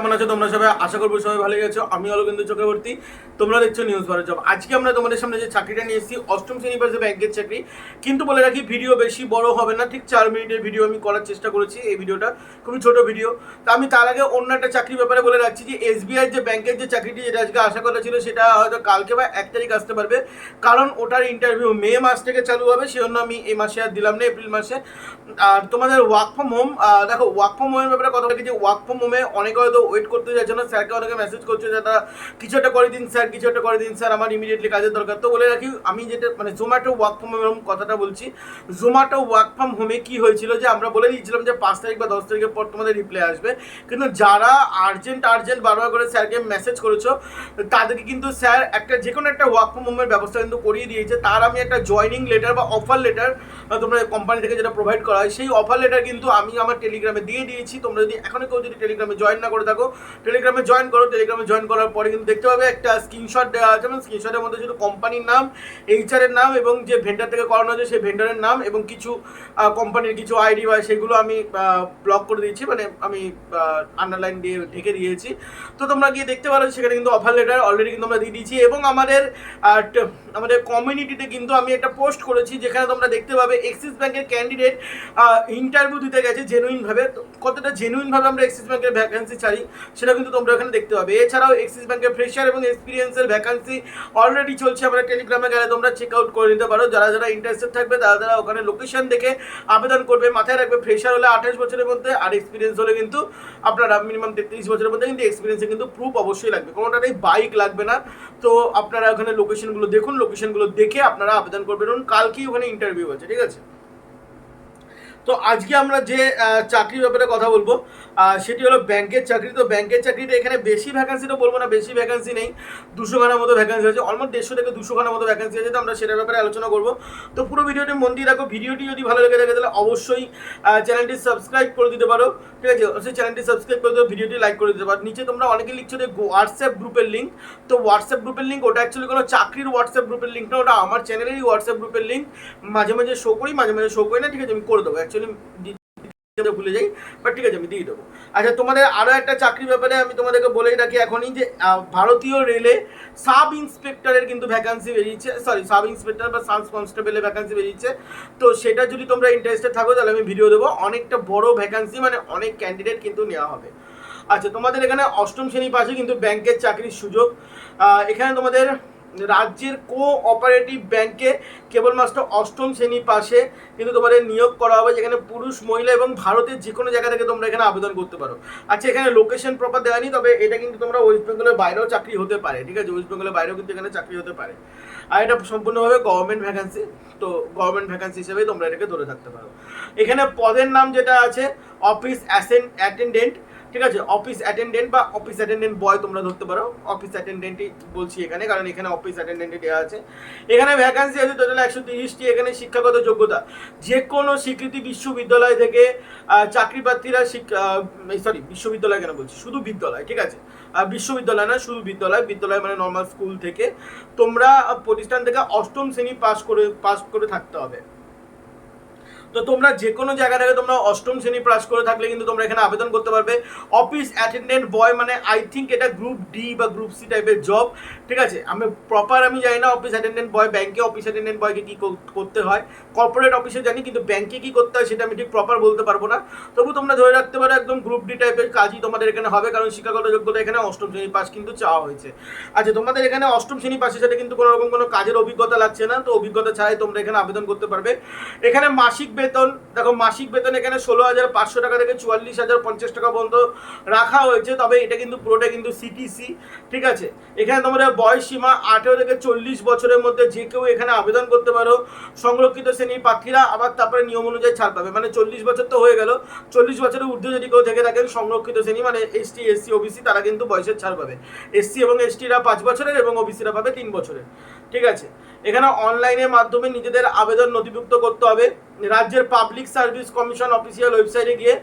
কেমন আছো তোমরা সবাই? আশা করব সবাই ভালো গেছো আমি অরবিন্দ চক্রবর্তী তোমরা দেখছ নিউজ ভারত জব আজকে আমরা তোমাদের সামনে যে চাকরিটা নিয়ে এসেছি, অষ্টম শ্রেণি পাশে ব্যাংকের চাকরি। কিন্তু বলে রাখি, ভিডিও বেশি বড় হবে না। ঠিক চার মিনিটের ভিডিও আমি করার চেষ্টা করেছি। এই ভিডিওটা খুবই ছোট ভিডিও। তা আমি তার আগে অন্য একটা চাকরির ব্যাপারে বলে রাখছি যে, এসবিআই যে ব্যাংকের যে চাকরিটি, যেটা আজকে আশা করা ছিল, সেটা হয়তো কালকে বা এক তারিখ আসতে পারবে। কারণ ওটার ইন্টারভিউ মে মাস থেকে চালু হবে, সেজন্য আমি এই মাসে আর দিলাম না, এপ্রিল মাসে। আর তোমাদের ওয়ার্ক ফ্রম হোম দেখো ওয়ার্ক ফ্রম হোমের ব্যাপারে কথা বলি যে ওয়ার্ক ফ্রম হোমে অনেকে হয়তো ওয়েট করতে যাচ্ছে না। স্যারকে অনেকে মেসেজ করছে যে তারা কিছু একটা করে দিন, স্যার, কিছু একটা করে দিন, স্যার, আমার ইমিডিয়েটলি কাজের দরকার। তো বলে রাখি, আমি যেটা মানে জোম্যাটো ওয়ার্ক ফ্রম হোম কথাটা বলছি। জোম্যাটো ওয়ার্ক ফ্রম হোমে কি হয়েছিল যে, আমরা বলে দিয়েছিলাম যে, পাঁচ তারিখ বা দশ তারিখের পর তোমাদের রিপ্লাই আসবে। কিন্তু যারা আর্জেন্ট আর্জেন্ট বারবার করে স্যারকে মেসেজ করেছ, তাদেরকে কিন্তু স্যার একটা যে কোনো একটা ওয়ার্ক ফ্রম হোমের ব্যবস্থা কিন্তু করিয়ে দিয়েছে। তার আমি একটা জয়নিং লেটার বা অফার লেটার তোমরা কোম্পানি থেকে যেটা প্রোভাইড করা হয়, সেই অফার লেটার কিন্তু আমি আমার টেলিগ্রামে দিয়ে দিয়েছি। তোমরা যদি এখনও কেউ যদি টেলিগ্রামে জয়েন না করে থাকো টেলিগ্রামে জয়েন করো টেলিগ্রামে জয়েন করার পরে কিন্তু দেখতে পাবে একটা স্ক্রিনশট দেওয়া আছে। এবং স্ক্রিনশটের মধ্যে শুধু কোম্পানির নাম এইচআরের নাম এবং যে ভেন্ডার থেকে করানো হয়েছে সেই ভেন্ডারের নাম এবং কিছু কোম্পানির কিছু আইডি বা সেগুলো আমি ব্লক করে দিয়েছি। মানে আমি আন্ডারলাইন দিয়ে ঢেকে দিয়েছি। তো তোমরা গিয়ে দেখতে পারো সেখানে কিন্তু অফার লেটার অলরেডি কিন্তু আমরা দিয়ে দিয়েছি এবং আমাদের আমাদের কমিউনিটিতে কিন্তু আমি একটা পোস্ট করেছি যেখানে তোমরা দেখতে পাবে এক্সিস ব্যাংকের ক্যান্ডিডেট ইন্টারভিউ দিতে গেছে জেনুইনভাবে কতটা জেনুইনভাবে আমরা এক্সিস ব্যাংকের ভ্যাকান্সি ছাড়ি? সেটা কিন্তু তোমরা এখানে দেখতে পাবে। এছাড়াও এক্সিস ব্যাংকের ফ্রেশার এবং এক্সপিরিয়েন্সের ভ্যাকান্সি অলরেডি চলছে আমরা টেলিগ্রামে গেলে তোমরা চেক আউট করে নিতে পারো। যারা যারা ইন্টারেস্টেড থাকবে, তারা তারা ওখানে লোকেশন দেখে আবেদন করবে। মাথায় রাখবে ফ্রেশার হলে আঠাশ বছরের মধ্যে আর এক্সপিরিয়েন্স হলে কিন্তু আপনারা মিনিমাম তেত্রিশ বছরের মধ্যে কিন্তু এক্সপিরিয়েন্সে কিন্তু প্রুফ অবশ্যই লাগবে। কোনোটাতেই বাইক লাগবে না। তো আপনারা ওখানে লোকেশনগুলো দেখুন লোকেশনগুলো দেখে আপনারা আবেদন করবেন। এবং কালকেই ওখানে ইন্টারভিউ আছে, ঠিক আছে? তো আজকে আমরা যে চাকরির ব্যাপারে কথা বলব সেটি হলো ব্যাংকের চাকরি। তো ব্যাংকের চাকরিতে এখানে বেশি ভ্যাকান্সি তো বলব না, বেশি ভ্যাকান্সি নেই। দুশো খানার মতো ভ্যাকান্সি আছে অলমোস্ট দেড়শো থেকে দুশো খানার মতো ভ্যাকান্সি আছে, তো আমরা সেটার ব্যাপারে আলোচনা করব। তো পুরো ভিডিওটি মন দিয়ে রাখো ভিডিওটি যদি ভালো লেগে থাকে তাহলে অবশ্যই চ্যানেলটি সাবস্ক্রাইব করে দিতে পারো, ঠিক আছে? অবশ্যই চ্যানেলটি সাবস্ক্রাইব করে দিও, ভিডিওটি লাইক করে দিতে পারো। নিচে তোমরা অনেকে লিখছো যে হোয়াটসঅ্যাপ গ্রুপের লিঙ্ক তো হোয়াটসঅ্যাপ গ্রুপের লিঙ্ক ওটা অ্যাকচুয়ালি কোনো চাকরির হোয়াটসঅ্যাপ গ্রুপের লিঙ্ক না, ওটা আমার চ্যানেলেরই হোয়াটসঅ্যাপ গ্রুপের লিঙ্ক মাঝে মাঝে শো করি, মাঝে মাঝে শো করি না, ঠিক আছে? আমি করে দেবো অ্যাকচুয়ালি ভুলে যাই বাট ঠিক আছে, আমি দিয়ে দেবো। আচ্ছা তোমাদের আরও একটা চাকরির ব্যাপারে আমি তোমাদেরকে বলেই রাখি এখনই যে ভারতীয় রেলে সাব ইন্সপেক্টরের কিন্তু ভ্যাকান্সি বেরিয়েছে সরি সাব ইন্সপেক্টর বা সাব কনস্টেবলের ভ্যাকান্সি বেরিয়েছে। তো সেটা যদি তোমরা ইন্টারেস্টেড থাকো, তাহলে আমি ভিডিও দেবো। অনেকটা বড় ভ্যাকান্সি মানে অনেক ক্যান্ডিডেট কিন্তু নেওয়া হবে। আচ্ছা তোমাদের এখানে অষ্টম শ্রেণি পাশে কিন্তু ব্যাংকের চাকরির সুযোগ। এখানে তোমাদের রাজ্যের কো অপারেটিভ ব্যাংকে কেবলমাত্র অষ্টম শ্রেণি পাশে কিন্তু তোমাদের নিয়োগ করা হবে, যেখানে পুরুষ, মহিলা এবং ভারতের যে কোনো জায়গা থেকে তোমরা এখানে আবেদন করতে পারো। আচ্ছা এখানে লোকেশন প্রপার দেওয়া নেই, তবে এটা কিন্তু তোমরা ওয়েস্ট বেঙ্গলের বাইরেও চাকরি হতে পারে, ঠিক আছে? ওয়েস্ট বেঙ্গলের বাইরেও কিন্তু এখানে চাকরি হতে পারে। আর এটা সম্পূর্ণভাবে গভর্নমেন্ট ভ্যাকান্সি তো গভর্নমেন্ট ভ্যাকান্সি হিসেবে তোমরা এটাকে ধরে থাকতে পারো। এখানে পদের নাম যেটা আছে অফিস অ্যাটেন্ডেন্ট ঠিক আছে অফিস অ্যাটেন্ডেন্ট বা অফিস অ্যাটেন্ডেন্ট বয় তোমরা ধরতে পারো। অফিস অ্যাটেন্ডেন্টই বলছি এখানে, কারণ এখানে অফিস অ্যাটেন্ডেন্টই দেওয়া আছে। এখানে ভ্যাকান্সি আছে টোটাল একশো তিরিশটি, এখানে শিক্ষাগত যোগ্যতা। যে কোনো স্বীকৃতি বিশ্ববিদ্যালয় থেকে চাকরি প্রার্থীরা সরি বিশ্ববিদ্যালয় কেন বলছি? শুধু বিদ্যালয়, ঠিক আছে? বিশ্ববিদ্যালয় না, শুধু বিদ্যালয়। বিদ্যালয় মানে নর্মাল স্কুল থেকে তোমরা প্রতিষ্ঠান থেকে অষ্টম শ্রেণি পাস করে পাস করে থাকতে হবে। তো তোমরা যে কোনো জায়গা থেকে তোমরা অষ্টম শ্রেণি পাস করে থাকলে কিন্তু তোমরা এখানে আবেদন করতে পারবে। অফিস অ্যাটেন্ডেন্ট বয় মানে আই থিঙ্ক এটা গ্রুপ ডি বা গ্রুপ সি টাইপের জব ঠিক আছে? আমি প্রপার আমি জানি না অফিস অ্যাটেন্ডেন্ট বয় ব্যাংকে অফিস অ্যাটেন্ডেন্ট বয়কে কী করতে হয়। কর্পোরেট অফিসে জানি, কিন্তু ব্যাংকে কী করতে হয় সেটা আমি ঠিক প্রপার বলতে পারব না। তবু তোমরা ধরে রাখতে পারো, একদম গ্রুপ ডি টাইপের কাজই তোমাদের এখানে হবে, কারণ শিক্ষাগত যোগ্যতা এখানে অষ্টম শ্রেণি পাস কিন্তু চাওয়া হয়েছে। আচ্ছা তোমাদের এখানে অষ্টম শ্রেণি পাশের সাথে কিন্তু কোনো রকম কোনো কাজের অভিজ্ঞতা লাগছে না, তো অভিজ্ঞতা ছাড়াই তোমরা এখানে আবেদন করতে পারবে। এখানে মাসিক বেতন, দেখো মাসিক বেতন এখানে ষোলো হাজার পাঁচশো টাকা থেকে চুয়াল্লিশ হাজার পঞ্চাশ টাকা পর্যন্ত রাখা হয়েছে, তবে এটা কিন্তু পুরোটা কিন্তু সিটিসি ঠিক আছে? এখানে তোমাদের বয়স সীমা আঠেরো থেকে চল্লিশ বছরের মধ্যে যে কেউ এখানে আবেদন করতে পারো। সংরক্ষিত শ্রেণির প্রার্থীরা আবার তারপরে নিয়ম অনুযায়ী ছাড় পাবে। মানে চল্লিশ বছর তো হয়ে গেল, চল্লিশ বছরের ঊর্ধ্বে যদি কেউ থেকে থাকেন সংরক্ষিত শ্রেণি মানে এসটি এসসি ওবিসি তারা কিন্তু বয়সের ছাড় পাবে। এসসি এবং এসটিরা পাঁচ বছরের এবং ওবিসিরা পাবে তিন বছরের, ঠিক আছে? এখানে অনলাইনের মাধ্যমে নিজেদের আবেদন নথিভুক্ত করতে হবে। রাজ্যের পাবলিক সার্ভিস কমিশন অফিসিয়াল ওয়েবসাইটে গিয়ে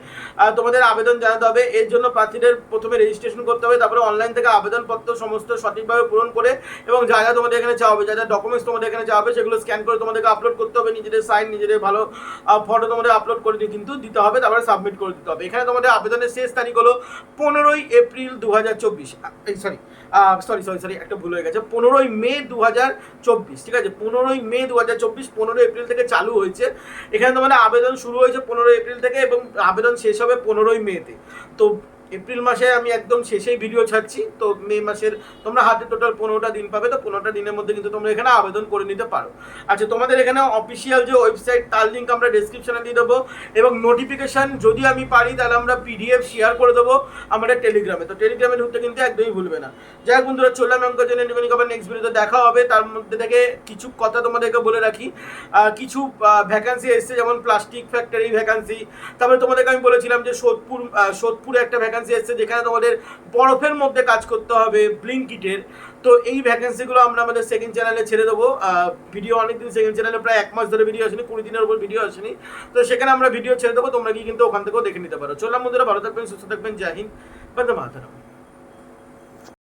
তোমাদের আবেদন জানাতে হবে। এর জন্য প্রার্থীদের প্রথমে রেজিস্ট্রেশন করতে হবে, তারপরে অনলাইন থেকে আবেদনপত্র সমস্ত সঠিকভাবে পূরণ করে এবং যা যা তোমাদের এখানে চাওয়া হবে, যা যা ডকুমেন্টস তোমাদের এখানে চাওয়া হবে, সেগুলো স্ক্যান করে তোমাদেরকে আপলোড করতে হবে। নিজেদের সাইন নিজেদের ভালো ফটো তোমাদের আপলোড করে দিয়ে কিন্তু দিতে হবে, তারপরে সাবমিট করে দিতে হবে। এখানে তোমাদের আবেদনের শেষ তারিখ হলো পনেরোই এপ্রিল দু হাজার চব্বিশ সরি সরি সরি সরি একটা ভুল হয়ে গেছে। পনেরোই মে দু হাজার চব্বিশ, ঠিক আছে? পনেরোই মে দু হাজার চব্বিশ, পনেরোই এপ্রিল থেকে চালু হয়েছে। এখানে তোমাদের আবেদন শুরু হয়েছে পনেরোই এপ্রিল থেকে এবং আবেদন শেষ হবে পনেরোই মেতে তো এপ্রিল মাসে আমি একদম শেষেই ভিডিও ছাড়ছি। তো মে মাসের তোমরা হাতে টোটাল পনেরোটা দিন পাবে, তো পনেরোটা দিনের মধ্যে কিন্তু তোমরা এখানে আবেদন করে নিতে পারো। আচ্ছা তোমাদের এখানে অফিসিয়াল যে ওয়েবসাইট তার লিঙ্ক আমরা ডিসক্রিপশনে দিয়ে দেবো। এবং নোটিফিকেশন যদি আমি পারি, তাহলে আমরা পিডিএফ শেয়ার করে দেবো আমাদের টেলিগ্রামে তো টেলিগ্রামে ঢুকতে কিন্তু একদমই ভুলবে না। যাই হোক বন্ধুরা, চললাম অঙ্কের জন্য। আবার নেক্সট ভিডিওতে দেখা হবে, তার মধ্যে থেকে কিছু কথা তোমাদেরকে বলে রাখি। কিছু ভ্যাকান্সি এসছে, যেমন প্লাস্টিক ফ্যাক্টরি ভ্যাকান্সি তারপরে তোমাদেরকে আমি বলেছিলাম যে সোদপুর সোদপুরে একটা এসছে, যেখানে তোমাদের বরফের মধ্যে কাজ করতে হবে ব্লিঙ্কিটের তো এই ভ্যাকেন্সিগুলো আমরা আমাদের সেকেন্ড চ্যানেলে ছেড়ে দেবো। ভিডিও অনেকদিন সেকেন্ড চ্যানেলে প্রায় এক মাস ধরে ভিডিও আসেনি, কুড়ি দিনের উপর ভিডিও আসেনি। তো সেখানে আমরা ভিডিও ছেড়ে দেবো, তোমরা কি কিন্তু ওখান থেকেও দেখে নিতে পারো। চললাম বন্ধুরা, ভালো থাকবেন, সুস্থ থাকবেন, জয় হিন্দ, বন্দে মাতারাম।